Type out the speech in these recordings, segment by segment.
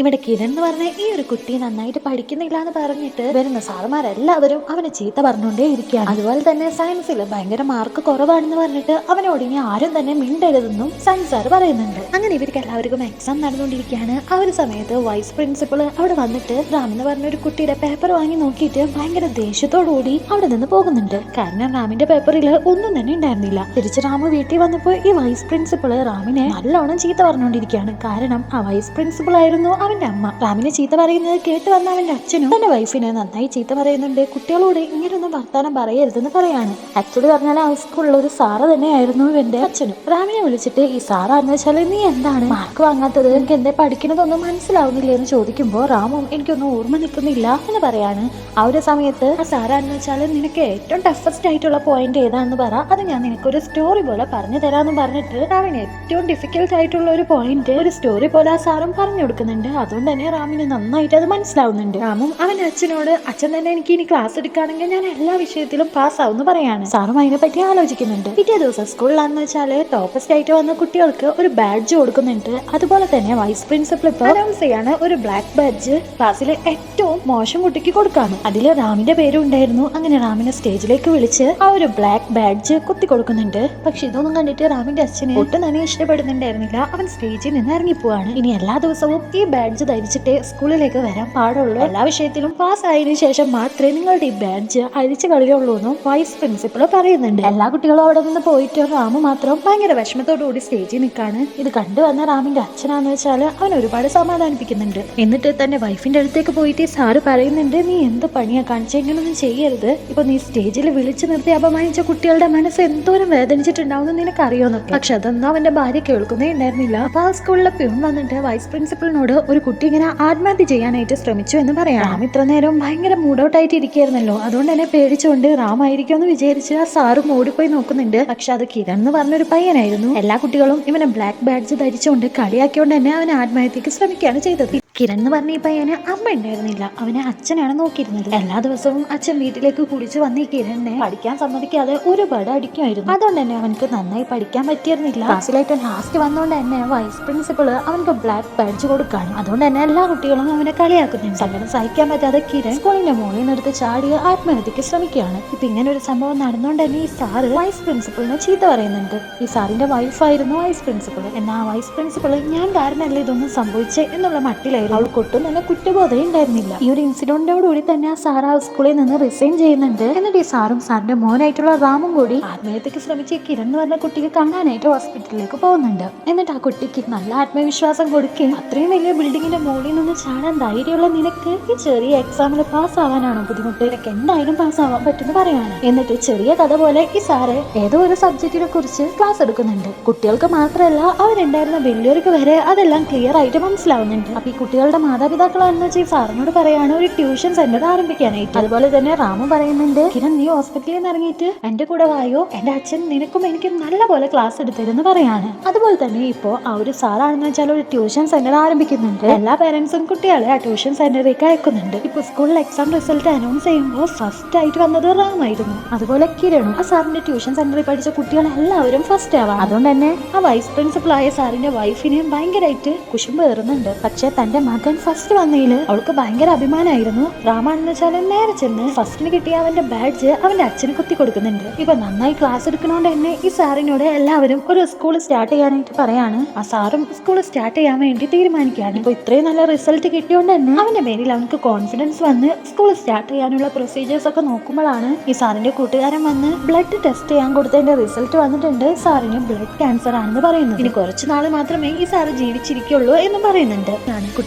ഇവിടെ കിരൺ എന്ന് പറഞ്ഞ ഈ ഒരു കുട്ടി നന്നായിട്ട് പഠിക്കുന്നില്ല എന്ന് പറഞ്ഞിട്ട് വരുന്ന സാറുമാരെല്ലാവരും അവനെ ചീത്ത പറഞ്ഞുകൊണ്ടേ ഇരിക്കുകയാണ്. അതുപോലെ തന്നെ സയൻസിൽ ഭയങ്കര മാർക്ക് കുറവാണെന്ന് പറഞ്ഞിട്ട് അവനോട് ആരും തന്നെ മിണ്ടരുതെന്നും സയൻസ് സാർ പറയുന്നുണ്ട്. അങ്ങനെ ഇവർക്ക് എല്ലാവർക്കും എക്സാം നടന്നുകൊണ്ടിരിക്കുകയാണ്. ആ ഒരു സമയത്ത് വൈസ് പ്രിൻസിപ്പൾ അവിടെ വന്നിട്ട് റാം എന്ന് പറഞ്ഞ ഒരു കുട്ടിയുടെ പേപ്പർ വാങ്ങി നോക്കിയിട്ട് ഭയങ്കര ദേഷ്യത്തോടുകൂടി അവിടെ നിന്ന് പോകുന്നുണ്ട്. കാരണം റാമിന്റെ പേപ്പറിൽ ഒന്നും തന്നെ ഉണ്ടായിരുന്നില്ല. തിരിച്ച് റാമ് വീട്ടിൽ വന്നപ്പോൾ ഈ വൈസ് പ്രിൻസിപ്പൾ റാമിനെ നല്ലോണം ചീത്ത പറഞ്ഞുകൊണ്ടിരിക്കുകയാണ്. കാരണം ആ വൈസ് പ്രിൻസിപ്പൾ ആയിരുന്നു അവന്റെ അമ്മ. റാമിനെ ചീത്ത പറയുന്നത് കേട്ട് വന്ന അവന്റെ അച്ഛനും തന്റെ വൈഫിനെ നന്നായി ചീത്ത പറയുന്നുണ്ട്. കുട്ടികളോട് ഇങ്ങനെയൊന്നും വർത്താനം പറയരുതെന്ന് പറയാണ്. ആക്ച്വലി പറഞ്ഞാൽ ആ സ്കൂളിൽ ഒരു സാറ് തന്നെയായിരുന്നു എന്റെ അച്ഛനും. റാമിനെ വിളിച്ചിട്ട് ഈ സാറാന്ന് വെച്ചാൽ നീ എന്താണ്? മാർക്ക് വാങ്ങാത്തത്? എനിക്ക് എന്തേ പഠിക്കണതൊന്നും മനസ്സിലാവുന്നില്ല? എന്ന് ചോദിക്കുമ്പോൾ റാമും എനിക്കൊന്നും ഓർമ്മ നിൽക്കുന്നില്ല എന്ന് പറയാണ്. ആ ഒരു സമയത്ത് ആ സാറാന്ന് വെച്ചാൽ നിനക്ക് ഏറ്റവും ടഫസ്റ്റ് ആയിട്ടുള്ള പോയിന്റ് ഏതാണെന്ന് പറ. അത് ഞാൻ നിനക്കൊരു സ്റ്റോറി പോലെ പറഞ്ഞു തരാമെന്ന് പറഞ്ഞിട്ട് റാമിന് ഏറ്റവും ഡിഫിക്കൽട്ട് ആയിട്ടുള്ള ഒരു പോയിന്റ് ഒരു സ്റ്റോറി പോലെ ആ സാറും പറഞ്ഞു കൊടുക്കുന്നുണ്ട്. അതുകൊണ്ട് തന്നെ റാമിന് നന്നായിട്ട് അത് മനസ്സിലാവുന്നുണ്ട്. റാമും അവന്റെ അച്ഛനോട് അച്ഛൻ തന്നെ എനിക്ക് ഇനി ക്ലാസ് എടുക്കുകയാണെങ്കിൽ ഞാൻ എല്ലാ വിഷയത്തിലും പാസ് ആവുമെന്ന് പറയാണ്. സാറും അതിനെ പറ്റി ആലോചിക്കുന്നുണ്ട്. പിറ്റേ ദിവസം സ്കൂളിലാണെന്ന് വെച്ചാൽ ടോപ്പസ്റ്റ് ആയിട്ട് വന്ന കുട്ടികൾക്ക് ഒരു ബാഡ്ജ് കൊടുക്കുന്നുണ്ട്. അതുപോലെ തന്നെ വൈസ് പ്രിൻസിപ്പൽ ഇപ്പോൾ അനൗൺസ് ചെയ്യാണ് ഒരു ബ്ലാക്ക് ബാഡ്ജ് ക്ലാസ്സിലെ ഏറ്റവും മോശം കുട്ടിക്ക് കൊടുക്കാണ് അതിൽ റാമിന്റെ പേരും ഉണ്ടായിരുന്നു. അങ്ങനെ റാമിനെ സ്റ്റേജിലേക്ക് വിളിച്ച് ആ ഒരു ബ്ലാക്ക് ബാഡ്ജ് കുത്തി കൊടുക്കുന്നുണ്ട്. പക്ഷെ ഇതൊന്നും കണ്ടിട്ട് റാമിന്റെ അച്ഛനെ ഒട്ടും തന്നെ ഇഷ്ടപ്പെടുന്നുണ്ടായിരുന്നില്ല. അവൻ സ്റ്റേജിൽ നിന്ന് ഇറങ്ങിപ്പോവാണ്. ഇനി എല്ലാ ദിവസവും ഈ ബാഡ്ജ് ധരിച്ചിട്ടേ സ്കൂളിലേക്ക് വരാൻ പാടുള്ളൂ. എല്ലാ വിഷയത്തിലും പാസ് ആയതിനു ശേഷം മാത്രമേ നിങ്ങളുടെ ഈ ബാഡ്ജ് അഴിച്ചു കളിയുള്ളൂ എന്നും വൈസ് പ്രിൻസിപ്പൾ പറയുന്നുണ്ട്. എല്ലാ കുട്ടികളും അവിടെ നിന്ന് പോയിട്ട് റാമു മാത്രം ഭയങ്കര വിഷമത്തോടു കൂടി സ്റ്റേജിൽ നിൽക്കാണ്. ഇത് കണ്ടു വന്ന റാമിന്റെ അച്ഛനാന്ന് വെച്ചാൽ അവൻ ഒരുപാട് സമാധാനിപ്പിക്കുന്നുണ്ട്. എന്നിട്ട് തന്റെ വൈഫിന്റെ അടുത്തേക്ക് പോയിട്ട് സാറ് പറയുന്നുണ്ട് നീ എന്ത് പണിയാ കാണിച്ച? ഇങ്ങനൊന്നും ചെയ്യരുത്. ഇപ്പൊ നീ സ്റ്റേജിൽ വിളിച്ചു നിർത്തി അപമാനിച്ച കുട്ടികളുടെ മനസ്സ് എന്തോരം വേദനിച്ചിട്ടുണ്ടാവും നിനക്ക് അറിയുമെന്നൊക്കെ പക്ഷെ അതൊന്നും അവന്റെ ഭാര്യ കേൾക്കുന്നേ ഉണ്ടായിരുന്നില്ല. അപ്പൊ ആ സ്കൂളിലെ പ്യൂൺ വന്നിട്ട് വൈസ് പ്രിൻസിപ്പളിനോട് ഒരു കുട്ടി ഇങ്ങനെ ആത്മഹത്യ ചെയ്യാനായിട്ട് ശ്രമിച്ചു എന്ന് പറയാം. റാം ഇത്ര നേരം ഭയങ്കര മൂഡൌട്ടായിട്ട് ഇരിക്കുകയായിരുന്നല്ലോ അതുകൊണ്ട് തന്നെ പേടിച്ചുകൊണ്ട് റാം ആയിരിക്കും എന്ന് വിചാരിച്ച് ആ സാറും ഓടിപ്പോയി നോക്കുന്നുണ്ട്. പക്ഷെ അത് കിരൺ എന്ന് പറഞ്ഞൊരു പയ്യനായിരുന്നു. എല്ലാ കുട്ടികളും ഇവനെ ബ്ലാക്ക് ബാഡ്ജ് ധരിച്ചുകൊണ്ട് കളിയാക്കിയോണ്ട് തന്നെ അവൻ ആത്മഹത്യക്ക് ശ്രമിക്കുകയാണ് ചെയ്തത്. കിരൺ എന്ന് പറഞ്ഞ ഈ പയ്യന് അമ്മ ഉണ്ടായിരുന്നില്ല. അവനെ അച്ഛനാണ് നോക്കിയിരുന്നത്. എല്ലാ ദിവസവും അച്ഛൻ വീട്ടിലേക്ക് കുടിച്ചു വന്ന ഈ കിരണിനെ പഠിക്കാൻ സമ്മതിക്കാതെ ഒരുപാട് അടിക്കുമായിരുന്നു. അതുകൊണ്ട് തന്നെ അവനക്ക് നന്നായി പഠിക്കാൻ പറ്റിയിരുന്നില്ല. ക്ലാസ്സിലായിട്ട് ലാസ്റ്റ് വന്നുകൊണ്ട് തന്നെ വൈസ് പ്രിൻസിപ്പൾ അവനക്ക് ബ്ലാക്ക് ബാഡ്ജ് കൊടുക്കാണ്. അതുകൊണ്ട് തന്നെ എല്ലാ കുട്ടികളും അവനെ കളിയാക്കുന്നുണ്ട്. സങ്കടം സഹിക്കാൻ പറ്റാതെ കിരൺ സ്കൂളിന്റെ മുകളിൽ നിന്നെടുത്ത് ചാടി ആത്മഹത്യക്ക് ശ്രമിക്കുകയാണ്. ഇപ്പൊ ഇങ്ങനെ ഒരു സംഭവം നടന്നുകൊണ്ട് തന്നെ ഈ സാറ് വൈസ് പ്രിൻസിപ്പളിനെ ചീത്ത പറയുന്നുണ്ട്. ഈ സാറിന്റെ വൈഫായിരുന്നു വൈസ് പ്രിൻസിപ്പൾ എന്നാ വൈസ് പ്രിൻസിപ്പൾ ഞാൻ കാരണമല്ലേ ഇതൊന്നും സംഭവിച്ചേ എന്നുള്ള മട്ടിലായിരുന്നു അവൾക്ക് ഒട്ടും തന്നെ കുറ്റബോധം ഉണ്ടായിരുന്നില്ല. ഈ ഒരു ഇൻസിഡന്റോടുകൂടി തന്നെ ആ സാർ ആ സ്കൂളിൽ നിന്ന് റിസൈൻ ചെയ്യുന്നുണ്ട്. എന്നിട്ട് ഈ സാറും സാറിന്റെ മോനായിട്ടുള്ള റാമും കൂടി ആത്മഹത്യക്ക് ശ്രമിച്ച കിരൺ എന്ന് പറഞ്ഞ കുട്ടിയെ കാണാനായിട്ട് ഹോസ്പിറ്റലിലേക്ക് പോകുന്നുണ്ട്. എന്നിട്ട് ആ കുട്ടിക്ക് നല്ല ആത്മവിശ്വാസം കൊടുക്കുകയും അത്രയും വലിയ ബിൽഡിങ്ങിന്റെ മുകളിൽ നിന്ന് ചാടാൻ ധൈര്യമുള്ള നിനക്ക് ഈ ചെറിയ എക്സാമിൽ പാസ് ആവാനാണോ ബുദ്ധിമുട്ട്? നിനക്ക് എന്തായാലും പാസ് ആവാൻ പറ്റുമെന്ന് പറയാണ്. എന്നിട്ട് ചെറിയ കഥ പോലെ ഈ സാറ് ഏതോ ഒരു സബ്ജക്റ്റിനെ കുറിച്ച് ക്ലാസ് എടുക്കുന്നുണ്ട്. കുട്ടികൾക്ക് മാത്രമല്ല അവരുണ്ടായിരുന്ന വലിയവർക്ക് വരെ അതെല്ലാം ക്ലിയർ ആയിട്ട് മനസ്സിലാവുന്നുണ്ട്. അപ്പൊ ഈ കുട്ടികളുടെ മാതാപിതാക്കളാണെന്ന് വെച്ചാൽ സാറിനോട് പറയാണ് ഒരു ട്യൂഷൻ സെന്റർ ആരംഭിക്കാനായിട്ട് അതുപോലെ തന്നെ റാമു പറയുന്നുണ്ട് കിരൺ നീ ഹോസ്പിറ്റലിൽ നിന്ന് ഇറങ്ങിയിട്ട് എന്റെ കൂടെ വായോ? എന്റെ അച്ഛൻ നിനക്കും എനിക്കും നല്ല പോലെ ക്ലാസ് എടുത്തിരുന്ന് പറയാണ്. അതുപോലെ തന്നെ ഇപ്പോ ആ ഒരു സാറാണെന്ന് വെച്ചാൽ ഒരു ട്യൂഷൻ സെന്റർ ആരംഭിക്കുന്നുണ്ട്. എല്ലാ പേരൻസും കുട്ടികളെ ആ ട്യൂഷൻ സെന്ററിലേക്ക് അയക്കുന്നുണ്ട്. ഇപ്പൊ സ്കൂളിൽ എക്സാം റിസൾട്ട് അനൗൺസ് ചെയ്യുമ്പോൾ ഫസ്റ്റ് ആയിട്ട് വന്നത് റാമായിരുന്നു അതുപോലെ കിരണും ആ സാറിന്റെ ട്യൂഷൻ സെന്ററിൽ പഠിച്ച കുട്ടികളെല്ലാവരും ഫസ്റ്റ് ആവാം അതുകൊണ്ട് തന്നെ ആ വൈസ് പ്രിൻസിപ്പൾ ആയ സാറിന്റെ വൈഫിനെയും ഭയങ്കരമായിട്ട് കുശുമ്പ് കയറുന്നുണ്ട്. പക്ഷെ തന്റെ മകൻ ഫസ്റ്റ് വന്നതിൽ അവൾക്ക് ഭയങ്കര അഭിമാനമായിരുന്നു റാമാണെന്ന് വെച്ചാൽ നേരെ ചെന്ന് ഫസ്റ്റിന് കിട്ടിയ അവന്റെ ബാഡ്ജ് അവന്റെ അച്ഛന് കുത്തി കൊടുക്കുന്നുണ്ട്. ഇപ്പൊ നന്നായി ക്ലാസ് എടുക്കണോണ്ട് തന്നെ ഈ സാറിനോട് എല്ലാവരും ഒരു സ്കൂൾ സ്റ്റാർട്ട് ചെയ്യാനായിട്ട് പറയാണ്. ആ സാറും സ്കൂൾ സ്റ്റാർട്ട് ചെയ്യാൻ വേണ്ടി തീരുമാനിക്കുകയാണ്. ഇപ്പൊ ഇത്രയും നല്ല റിസൾട്ട് കിട്ടിയോണ്ട് തന്നെ അവന്റെ മേലിൽ അവനക്ക് കോൺഫിഡൻസ് വന്ന് സ്കൂൾ സ്റ്റാർട്ട് ചെയ്യാനുള്ള പ്രൊസീജിയേഴ്സ് ഒക്കെ നോക്കുമ്പോഴാണ് ഈ സാറിന്റെ കൂട്ടുകാരൻ വന്ന് ബ്ലഡ് ടെസ്റ്റ് ചെയ്യാൻ കൊടുത്തതിന്റെ റിസൾട്ട് വന്നിട്ടുണ്ട്. സാറിന് ബ്ലഡ് ക്യാൻസർ ആണെന്ന് പറയുന്നത്. ഇനി കുറച്ച് നാൾ മാത്രമേ ഈ സാറ് ജീവിച്ചിരിക്കുള്ളൂ എന്ന് പറയുന്നുണ്ട്.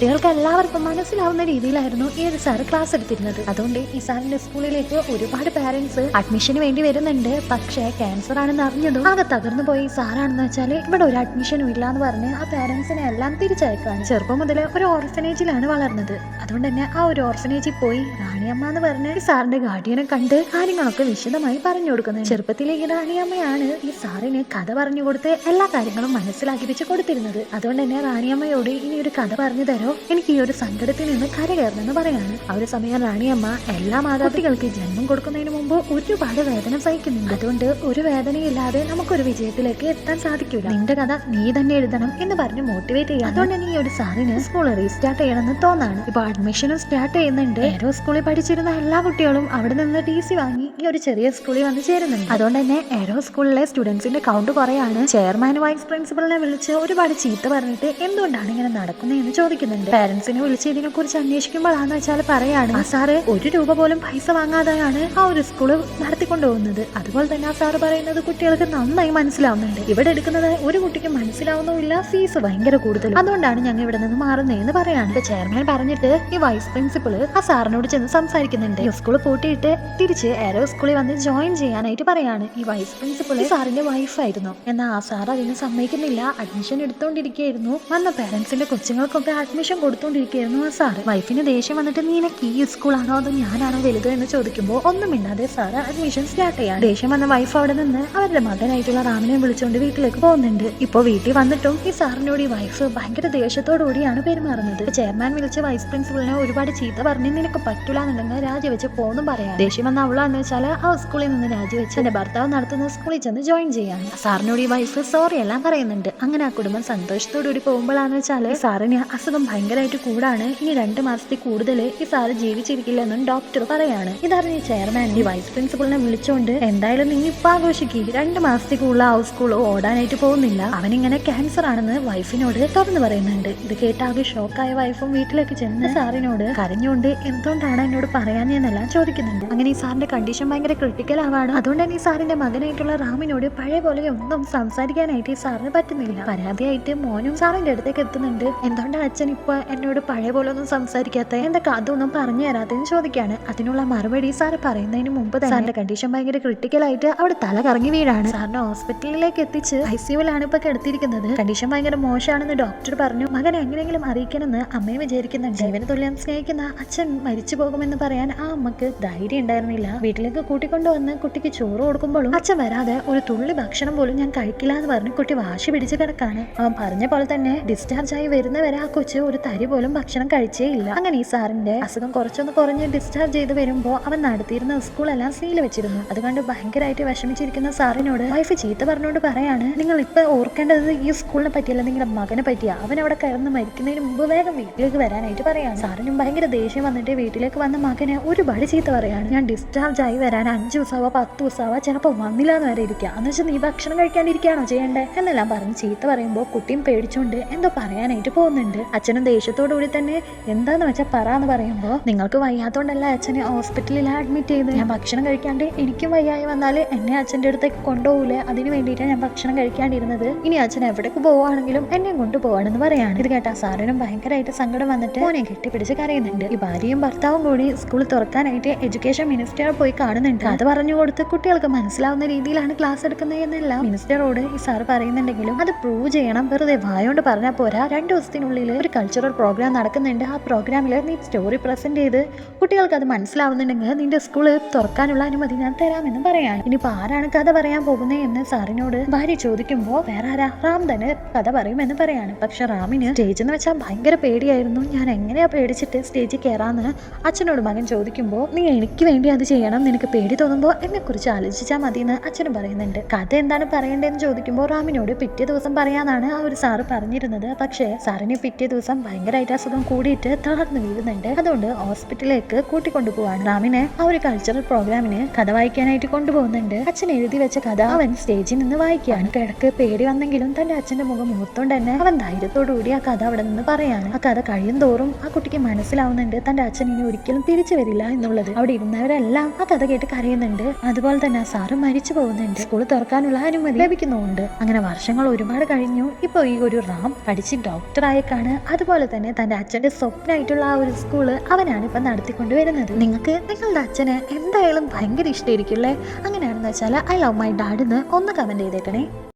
കുട്ടികൾക്ക് എല്ലാവർക്കും മനസ്സിലാവുന്ന രീതിയിലായിരുന്നു ഈ ഒരു സാർ ക്ലാസ് എടുത്തിരുന്നത്. അതുകൊണ്ട് ഈ സാറിന്റെ സ്കൂളിലേക്ക് ഒരുപാട് പാരന്റ്സ് അഡ്മിഷന് വേണ്ടി വരുന്നുണ്ട്. പക്ഷേ ക്യാൻസർ ആണെന്ന് അറിഞ്ഞതും ആകെ തകർന്നു പോയി സാറാണെന്ന് വെച്ചാൽ ഇവിടെ ഒരു അഡ്മിഷനും ഇല്ല എന്ന് പറഞ്ഞ് ആ പാരന്റ്സിനെ എല്ലാം തിരിച്ചയക്കാണ് ചെറുപ്പം മുതൽ ഒരു ഓർഫനേജിലാണ് വളർന്നത്. അതുകൊണ്ട് തന്നെ ആ ഒരു ഓർഫനേജിൽ പോയി റാണിയമ്മ എന്ന് പറഞ്ഞ് സാറിന്റെ ഗാർഡിയനെ കണ്ട് കാര്യങ്ങളൊക്കെ വിശദമായി പറഞ്ഞു കൊടുക്കുന്നത് ചെറുപ്പത്തിലെ ഈ റാണിയമ്മയാണ് ഈ സാറിന് കഥ പറഞ്ഞു കൊടുത്ത് എല്ലാ കാര്യങ്ങളും മനസ്സിലാക്കിപ്പിച്ച് കൊടുത്തിരുന്നത്. അതുകൊണ്ട് തന്നെ റാണിയമ്മയോട് ഇനി ഒരു കഥ പറഞ്ഞു തരോ? എനിക്ക് ഈ ഒരു സങ്കടത്തിൽ നിന്ന് കരകയറണമെന്ന് പറയാണ് ആ ഒരു സമയം റാണിയമ്മ എല്ലാ മാതാപിതാക്കൾക്ക് ജന്മം കൊടുക്കുന്നതിന് മുമ്പ് ഒരുപാട് വേദന സഹിക്കുന്നുണ്ട്. അതുകൊണ്ട് ഒരു വേദനയില്ലാതെ നമുക്കൊരു വിജയത്തിലേക്ക് എത്താൻ സാധിക്കില്ല നിന്റെ കഥ നീ തന്നെ എഴുതണം എന്ന് പറഞ്ഞ് മോട്ടിവേറ്റ് ചെയ്യാം അതുകൊണ്ട് തന്നെ ഈ ഒരു സാറിന് സ്കൂൾ റീസ്റ്റാർട്ട് ചെയ്യണമെന്ന് തോന്നാണ്. ഇപ്പൊ അഡ്മിഷനും സ്റ്റാർട്ട് ചെയ്യുന്നുണ്ട്. ഓരോ സ്കൂളിൽ പഠിച്ചിരുന്ന എല്ലാ കുട്ടികളും അവിടെ നിന്ന് ടി സി വാങ്ങി ഈ ഒരു ചെറിയ സ്കൂളിൽ വന്ന് ചേരുന്നുണ്ട്. അതുകൊണ്ട് തന്നെ എറോ സ്കൂളിലെ സ്റ്റുഡൻസിന്റെ കൗണ്ട് കുറയാണ്. ചെയർമാൻ വൈസ് പ്രിൻസിപ്പളിനെ വിളിച്ച് ഒരുപാട് ചീത്ത പറഞ്ഞിട്ട് എന്തുകൊണ്ടാണ് ഇങ്ങനെ നടക്കുന്നത് എന്ന് ചോദിക്കുന്നുണ്ട്. പാരന്റ്സിനെ വിളിച്ച് ഇതിനെ കുറിച്ച് അന്വേഷിക്കുമ്പോഴാന്ന് വെച്ചാൽ പറയാണ് സാറ് ഒരു രൂപ പോലും പൈസ വാങ്ങാതെയാണ് ആ ഒരു സ്കൂൾ നടത്തിക്കൊണ്ടുപോകുന്നത്. അതുപോലെ തന്നെ ആ സാറ് പറയുന്നത് കുട്ടികൾക്ക് നന്നായി മനസ്സിലാവുന്നുണ്ട്. ഇവിടെ എടുക്കുന്നത് ഒരു കുട്ടിക്ക് മനസ്സിലാവുന്നുമില്ല ഫീസ് ഭയങ്കര കൂടുതൽ അതുകൊണ്ടാണ് ഞങ്ങൾ ഇവിടെ നിന്ന് മാറുന്നതെന്ന് പറയാണ്. ഇപ്പൊ ചെയർമാൻ പറഞ്ഞിട്ട് ഈ വൈസ് പ്രിൻസിപ്പൾ ആ സാറിനോട് ചെന്ന് സംസാരിക്കുന്നുണ്ട്. സ്കൂൾ പൂട്ടിയിട്ട് തിരിച്ച് ഏരോ സ്കൂളിൽ വന്ന് ജോയിൻ ചെയ്യാനായിട്ട് പറയാണ്. ഈ വൈസ് പ്രിൻസിപ്പൾ സാറിന്റെ വൈഫായിരുന്നു എന്നാൽ ആ സാർ അതിന് സമ്മതിക്കുന്നില്ല. അഡ്മിഷൻ എടുത്തോണ്ടിരിക്കുകയായിരുന്നു. വന്ന പാരന്റ്സിന്റെ കൊച്ചുങ്ങൾക്കൊക്കെ അഡ്മിഷൻ കൊടുത്തോണ്ടിരിക്കുകയായിരുന്നു ആ സാറ് വൈഫിന് ദേഷ്യം വന്നിട്ട് നിനക്ക് ഈ സ്കൂളാണോ അതോ ഞാനാണോ വലുത്? എന്ന് ചോദിക്കുമ്പോൾ ഒന്നും മിണ്ടാതെ സാറ് അഡ്മിഷൻ സ്റ്റാർട്ട് ചെയ്യാം ദേഷ്യം വന്ന വൈഫ് അവിടെ നിന്ന് അവരുടെ മകനായിട്ടുള്ള റാമിനെ വിളിച്ചുകൊണ്ട് വീട്ടിലേക്ക് പോകുന്നുണ്ട്. ഇപ്പൊ വീട്ടിൽ വന്നിട്ടും ഈ സാറിനോട് ഈ വൈഫ് ഭയങ്കര ദേഷ്യത്തോടുകൂടിയാണ് പെരുമാറുന്നത്. ചെയർമാൻ വിളിച്ച വൈസ് പ്രിൻസിപ്പലിനെ ഒരുപാട് ചീത്ത പറഞ്ഞ് നിനക്ക് പറ്റൂല എന്നുണ്ടെങ്കിൽ രാജിവെച്ച് പോന്നും പറയാം. ദേഷ്യം വന്ന അവളാന്ന് വെച്ചാൽ ആ സ്കൂളിൽ നിന്ന് രാജിവെച്ച് എന്റെ ഭർത്താവ് നടത്തുന്ന സ്കൂളിൽ ചെന്ന് ജോയിൻ ചെയ്യാണ്. സാറിനോട് ഈ വൈഫ് സോറി എല്ലാം പറയുന്നുണ്ട്. അങ്ങനെ ആ കുടുംബം സന്തോഷത്തോടു കൂടി പോകുമ്പോഴാന്ന് വെച്ചാൽ സാറിന് അസുഖം ഭയങ്കരമായിട്ട് കൂടാണ്. ഇനി രണ്ട് മാസത്തിൽ കൂടുതൽ ഈ സാറ് ജീവിച്ചിരിക്കില്ല എന്നും ഡോക്ടർ പറയാണ്. ഇതറിഞ്ഞ ചെയർമാൻ ഈ വൈസ് പ്രിൻസിപ്പളിനെ വിളിച്ചുകൊണ്ട് എന്തായാലും നീ ഇപ്പൊ ആഘോഷിക്കുക രണ്ട് മാസത്തിൽ കൂടുതൽ ആ സ്കൂൾ ഓടാനായിട്ട് പോകുന്നില്ല. അവനിങ്ങനെ ക്യാൻസർ ആണെന്ന് വൈഫിനോട് തുറന്നു പറയുന്നുണ്ട്. ഇത് കേട്ട ആകെ ഷോക്കായ വൈഫും വീട്ടിലേക്ക് ചെന്ന് സാറിനോട് കരഞ്ഞുകൊണ്ട് എന്തുകൊണ്ടാണ് എന്നോട് പറയാനെന്നെല്ലാം ചോദിക്കുന്നുണ്ട്. അങ്ങനെ ഈ സാറിന്റെ കണ്ടീഷൻ ഭയങ്കര ക്രിട്ടിക്കൽ ആവാണ്. അതുകൊണ്ട് തന്നെ ഈ സാറിന്റെ മകനായിട്ടുള്ള റാമിനോട് പഴയ പോലെ ഒന്നും സംസാരിക്കാനായിട്ട് ഈ സാറിന് പറ്റുന്നില്ല. പരാതിയായിട്ട് മോനും സാറിന്റെ അടുത്തേക്ക് എത്തുന്നുണ്ട്. എന്തുകൊണ്ടാണ് അച്ഛൻ ഇപ്പൊ എന്നോട് പഴയ പോലെ ഒന്നും സംസാരിക്കാത്ത? എന്തൊക്കെ? അതൊന്നും പറഞ്ഞു തരാത്തതെന്ന് ചോദിക്കാണ് അതിനുള്ള മറുപടി സാറ് പറയുന്നതിന് മുമ്പ് തന്നെ സാറിന്റെ കണ്ടീഷൻ ഭയങ്കര ക്രിട്ടിക്കൽ ആയിട്ട് അവിടെ തല കറങ്ങി വീഴാണ്. സാറിനെ ഹോസ്പിറ്റലിലേക്ക് എത്തിച്ച് ഐ സിയുലാണ് ഇപ്പൊ കിടത്തിയിരിക്കുന്നത്. കണ്ടീഷൻ ഭയങ്കര മോശമാണെന്ന് ഡോക്ടർ പറഞ്ഞു. മകൻ എങ്ങനെയെങ്കിലും അറിയിക്കണമെന്ന് അമ്മയെ വിചാരിക്കുന്നുണ്ട്. ജീവന തുല്യം സ്നേഹിക്കുന്ന അച്ഛൻ മരിച്ചു പോകുമെന്ന് പറയാൻ ആ അമ്മയ്ക്ക് ധൈര്യം ഉണ്ടായിരുന്നില്ല. വീട്ടിലേക്ക് കൂട്ടിക്കൊണ്ടുവന്ന് കുട്ടിക്ക് ചോറ് കൊടുക്കുമ്പോഴും അച്ഛൻ വരാതെ ഒരു തുള്ളി ഭക്ഷണം പോലും ഞാൻ കഴിക്കില്ല എന്ന് പറഞ്ഞ് കുട്ടി വാശി പിടിച്ച് കിടക്കാണ്. അവൻ പറഞ്ഞ പോലെ തന്നെ ഡിസ്ചാർജ് ആയി വരുന്നവരെ ആ കൊച്ചു ഒരു തരി പോലും ഭക്ഷണം കഴിച്ചേ ഇല്ല. അങ്ങനെ ഈ സാറിന്റെ അസുഖം കുറച്ചൊന്ന് കുറഞ്ഞ് ഡിസ്ചാർജ് ചെയ്ത് വരുമ്പോൾ അവൻ നടത്തിയിരുന്ന സ്കൂളെല്ലാം സീൽ വെച്ചിരുന്നു. അതുകൊണ്ട് ഭയങ്കരമായിട്ട് വിഷമിച്ചിരിക്കുന്ന സാറിനോട് വൈഫ് ചീത്ത പറഞ്ഞുകൊണ്ട് പറയാണ് നിങ്ങൾ ഇപ്പൊ ഓർക്കേണ്ടത് ഈ സ്കൂളിനെ പറ്റിയല്ല നിങ്ങളുടെ മകനെ പറ്റിയ. അവൻ അവിടെ കയറുന്ന മരിക്കുന്നതിന് മുമ്പ് വേഗം വീട്ടിലേക്ക് വരാനായിട്ട് പറയാണ്. സാറിനും ഭയങ്കര ദേഷ്യം വന്നിട്ട് വീട്ടിലേക്ക് വന്ന മകനെ ഒരുപാട് ചീത്ത പറയാണ്. ഞാൻ ഡിസ്ചാർജ് ആയി വരാൻ അഞ്ചു ദിവസമാവോ പത്ത് ദിവസമാവോ ചിലപ്പോൾ വന്നില്ല എന്ന് വരെ ഇരിക്കുക. എന്ന് വെച്ചാൽ നീ ഭക്ഷണം കഴിക്കാണ്ടിരിക്കുകയാണോ ചെയ്യേണ്ടേ? എന്നെല്ലാം പറഞ്ഞ് ചീത്ത പറയുമ്പോൾ കുട്ടിയും പേടിച്ചുകൊണ്ട് എന്തോ പറയാനായിട്ട് പോകുന്നുണ്ട്. അച്ഛനും ദേഷ്യത്തോടു കൂടി തന്നെ എന്താന്ന് വെച്ചാൽ പറ എന്ന് പറയുമ്പോൾ നിങ്ങൾക്ക് വയ്യാത്തോണ്ടല്ല അച്ഛനെ ഹോസ്പിറ്റലിൽ അഡ്മിറ്റ് ചെയ്ത് ഞാൻ ഭക്ഷണം കഴിക്കാണ്ട് എനിക്കും വയ്യായി വന്നാൽ എന്നെ അച്ഛന്റെ അടുത്തേക്ക് കൊണ്ടുപോകില്ല അതിന് വേണ്ടിയിട്ടാണ് ഞാൻ ഭക്ഷണം കഴിക്കാണ്ടിരുന്നത്. ഇനി അച്ഛൻ എവിടേക്ക് പോവുകയാണെങ്കിലും എന്നെ കൊണ്ടുപോകണമെന്ന് പറയാണ് ഇത് കേട്ടാ സാറിനും ഭയങ്കരമായിട്ട് സങ്കടം വന്നിട്ട് മോനെ കെട്ടിപ്പിടിച്ച് കരയുന്നുണ്ട്. ഈ ഭാര്യയും ഭർത്താവും കൂടി സ്കൂൾ തുറക്കാനായിട്ട് എഡ്യൂക്കേഷൻ മിനിസ്റ്റർ പോയി കാണുന്നുണ്ട് അത് പറഞ്ഞു കൊടുത്ത് കുട്ടികൾക്ക് മനസ്സിലാവുന്ന രീതിയിലാണ് ക്ലാസ് എടുക്കുന്നത് എന്നെല്ലാം മിനിസ്റ്ററോട് ഈ സാർ പറയുന്നുണ്ടെങ്കിലും അത് പ്രൂവ് ചെയ്യണം. വെറുതെ വായോണ്ട് പറഞ്ഞാൽ പോരാ. രണ്ടു ദിവസത്തിനുള്ളിൽ ഒരു കൾച്ചറൽ പ്രോഗ്രാം നടക്കുന്നുണ്ട്. ആ പ്രോഗ്രാമിൽ നീ സ്റ്റോറി പ്രസന്റ് ചെയ്ത് കുട്ടികൾക്ക് അത് മനസ്സിലാവുന്നുണ്ടെങ്കിൽ നിന്റെ സ്കൂൾ തുറക്കാനുള്ള അനുമതി ഞാൻ തരാമെന്ന് പറയാം ഇനിയിപ്പോൾ ആരാണ് കഥ പറയാൻ പോകുന്നത് എന്ന് സാറിനോട് ഭാര്യ ചോദിക്കുമ്പോൾ വേറെ ആരാ? റാം തന്നെ കഥ പറയുമെന്ന് പറയാണ്. പക്ഷെ റാമിന് സ്റ്റേജ് എന്ന് വെച്ചാൽ ഭയങ്കര പേടിയായിരുന്നു. ഞാൻ എങ്ങനെയാ പേടിച്ചിട്ട് സ്റ്റേജിൽ കയറാന്ന് അച്ഛനോട് മകൻ ചോദിക്കുമ്പോൾ നീ എനിക്ക് വേണ്ടി അത് ചെയ്യണം. നിനക്ക് പേടി തോന്നുമ്പോൾ എന്നെക്കുറിച്ച് ആലോചിച്ചാൽ മതി എന്ന് അച്ഛനും പറയുന്നുണ്ട്. കഥ എന്താണ് പറയേണ്ടതെന്ന് ചോദിക്കുമ്പോൾ റാമിനോട് പിറ്റേ ദിവസം പറയാനാണ് ആ ഒരു സാറ് പറഞ്ഞിരുന്നത്. പക്ഷേ സാറിന് പിറ്റേ ദിവസം ഭയങ്കരമായിട്ട് അസുഖം കൂടിയിട്ട് തളർന്നു വീഴുന്നുണ്ട്. അതുകൊണ്ട് ഹോസ്പിറ്റലിലേക്ക് കൂട്ടിക്കൊണ്ടു പോവാണ് റാമിനെ ആ ഒരു കൾച്ചറൽ പ്രോഗ്രാമിന് കഥ വായിക്കാനായിട്ട് കൊണ്ടുപോകുന്നുണ്ട്. അച്ഛൻ എഴുതി വെച്ച കഥ അവൻ സ്റ്റേജിൽ നിന്ന് വായിക്കുകയാണ്. കിടക്ക് പേടി വന്നെങ്കിലും തന്റെ അച്ഛന്റെ മുഖം മുഖത്തോണ്ട് തന്നെ അവൻ ധൈര്യത്തോടു കൂടി ആ കഥ അവിടെ നിന്ന് പറയാണ്. ആ കഥ കഴിയും തോറും ആ കുട്ടിക്ക് മനസ്സിലാവുന്നുണ്ട് തന്റെ അച്ഛൻ ഇനി ഒരിക്കലും തിരിച്ചു വരില്ല എന്നുള്ളത്. അവിടെ ഇരുന്നവരെല്ലാം ആ കഥ കേട്ട് കരയുന്നുണ്ട്. അതുപോലെ തന്നെ സാറ് മരിച്ചു പോകുന്നുണ്ട്. സ്കൂൾ തുറക്കാനുള്ള അനുമതി ലഭിക്കുന്നുമുണ്ട്. അങ്ങനെ വർഷങ്ങൾ ഒരുപാട് കഴിഞ്ഞു. ഇപ്പോൾ ഈ ഒരു റാം പഠിച്ച് ഡോക്ടറായേക്കാണ്. അതുപോലെ തന്നെ തന്റെ അച്ഛന്റെ സ്വപ്നമായിട്ടുള്ള ആ ഒരു സ്കൂൾ അവനാണ് ഇപ്പൊ നടത്തിക്കൊണ്ട് വരുന്നത്. നിങ്ങൾക്ക് നിങ്ങളുടെ അച്ഛന് എന്തായാലും ഭയങ്കര ഇഷ്ടമായിരിക്കും അല്ലേ? അങ്ങനെയാണെന്ന് വെച്ചാൽ ഐ ലവ് മൈ ഡാഡിന്ന് ഒന്ന് കമന്റ് ചെയ്തേക്കണേ.